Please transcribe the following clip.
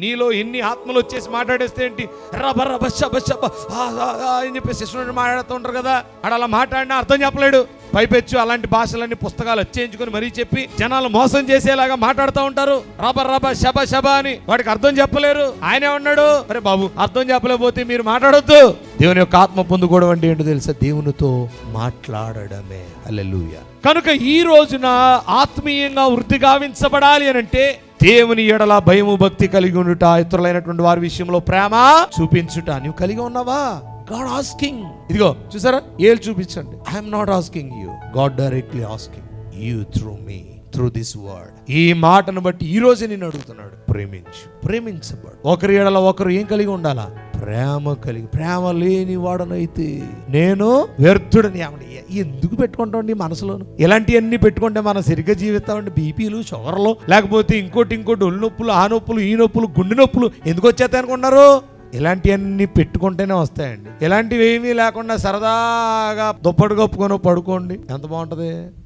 నీలో ఎన్ని ఆత్మలు వచ్చేసి మాట్లాడేస్తే ఏంటి? రబ రబ అని చెప్పేసి మాట్లాడుతూ ఉంటారు కదా. అక్కడ అలా మాట్లాడినా అర్థం చెప్పలేడు. పైపెచ్చు అలాంటి భాషలన్నీ పుస్తకాలు వచ్చేయించుకొని మరీ చెప్పి జనాలు మోసం చేసేలాగా మాట్లాడుతూ ఉంటారు. రబ రబ శబ శబ అని వాడికి అర్థం చెప్పలేరు. ఆయనే ఉన్నాడు. అరే బాబు అర్థం చెప్పలేకపోతే మీరు మాట్లాడొద్దు. దేవుని యొక్క ఆత్మ పొందుకోవడం అంటే ఏంటో తెలుసా? దేవునితో మాట్లాడడమే. అల్లెలుయ కనుక ఈ రోజున ఆత్మీయంగా వృద్ధి గావించబడాలి అని అంటే దేవుని ఎడల భయము భక్తి కలిగి ఉండుట ఇతరులైనటువంటి వారి విషయంలో ప్రేమ చూపించుట. నువ్వు కలిగి ఉన్నావా? గాడ్ ఆస్కింగ్ ఇదిగో చూసారా? ఏళ్ళు చూపించండి. I'm not asking you god directly asking you through me through this word ఈ మాటను బట్టి ఈ రోజు నేను అడుగుతున్నాడు. ప్రేమించు ప్రేమించబడు. ఒకరి ఎడల ఒకరు ఏం కలిగి ఉండాలా? ప్రేమ కలిగి ప్రేమ లేని వాడనైతే నేను వ్యర్థుడని ఏమని ఎందుకు పెట్టుకుంటామండి మనసులోను? ఇలాంటివన్నీ పెట్టుకుంటే మనం సరిగ్గా జీవిస్తామండి బీపీలు షుగర్లు లేకపోతే ఇంకోటి ఇంకోటి ఒళ్ళు నొప్పులు ఆ నొప్పులు ఈ నొప్పులు గుండె నొప్పులు. ఎందుకు వచ్చేస్తాయి అనుకున్నారు ఇలాంటివన్నీ పెట్టుకుంటేనే వస్తాయండి. ఇలాంటివి ఏమీ లేకుండా సరదాగా దుప్పటి కప్పుకొని పడుకోండి. ఎంత బాగుంటుంది?